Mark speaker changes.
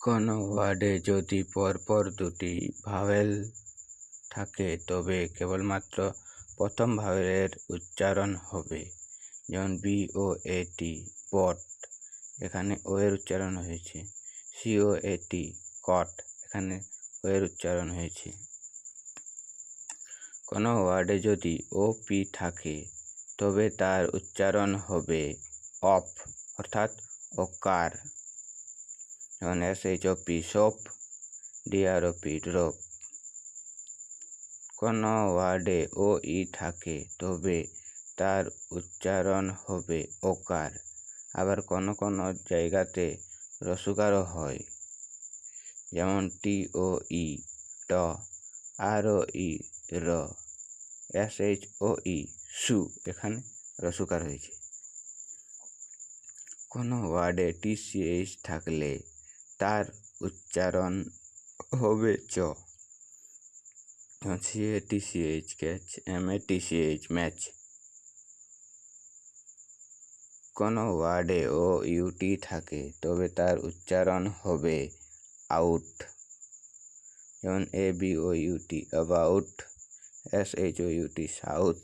Speaker 1: কোনো ওয়ার্ডে যদি পরপর দুটি ভাওয়েল থাকে, তবে কেবলমাত্র প্রথম ভাওয়েলের উচ্চারণ হবে। যেমন বি, ও, এ, টি, বট, এখানে ও এর উচ্চারণ হয়েছে। সি, ও, এ, টি, কট, এখানে ও এর উচ্চারণ হয়েছে। কোনো ওয়ার্ডে যদি ও, পি থাকে, তবে তার উচ্চারণ হবে অফ, অর্থাৎ ওকার। যেমন S H O P shop D R O P drop কোনো ওয়ার্ডে ও ই থাকে, তবে তার উচ্চারণ হবে ওকার। আবার কোনো কোনো জায়গাতে রসুকারও হয়, যেমন টি ও ই ট আর ও ই র এস এইচ ও ই সু, এখানে রসুকার হয়েছে। কোনো ওয়ার্ডে টি সি এইচ থাকলে উচ্চারণ হবে চ। C A T C H catch M A T C H match কোনো ওয়ার্ডে ও ইউটি থাকে, তবে তার উচ্চারণ হবে আউট যেমন A B O U T about S H O U T south